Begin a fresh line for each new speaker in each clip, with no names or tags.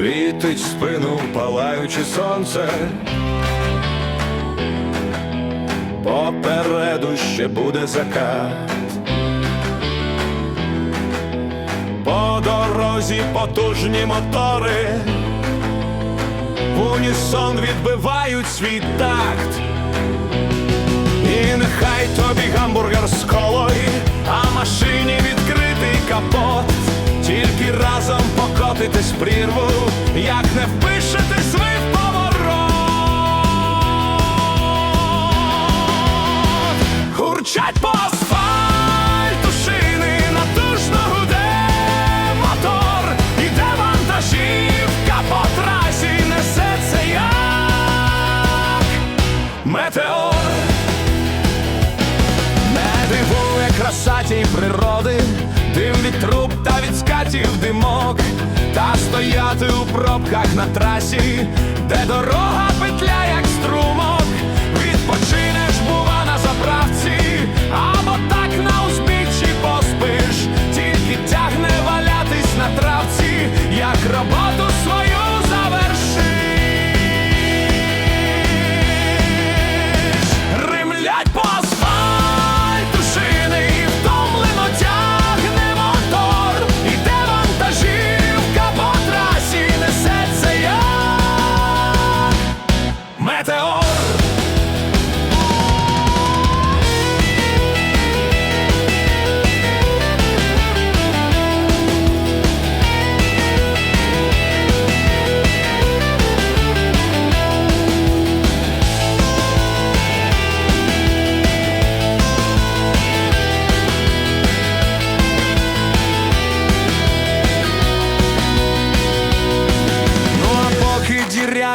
світить спину, палаючи сонце. Попереду ще буде закат. По дорозі потужні мотори, в унісон відбивають свій такт. І нехай тобі гамбургер з колою, покотитесь в прірву, як не впишетесь ви поворот. Гурчать по асфальту шини, натужно гуде мотор, іде вантажівка по трасі, несеться як метеор. Не дивує краса тій природи, дим від труб та димок, та стояти у пробках на трасі, де дорога петля,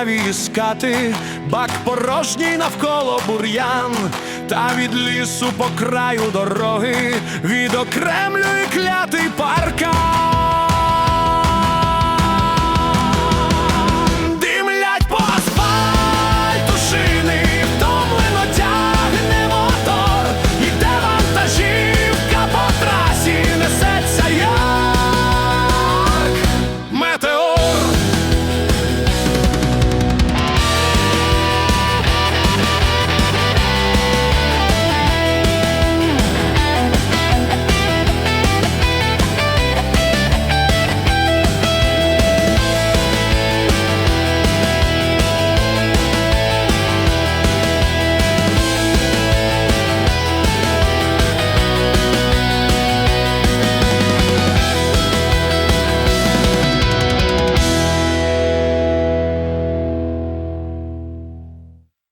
діряві скати, бак порожній навколо бур'ян, та від лісу по краю дороги відокремлює паркан.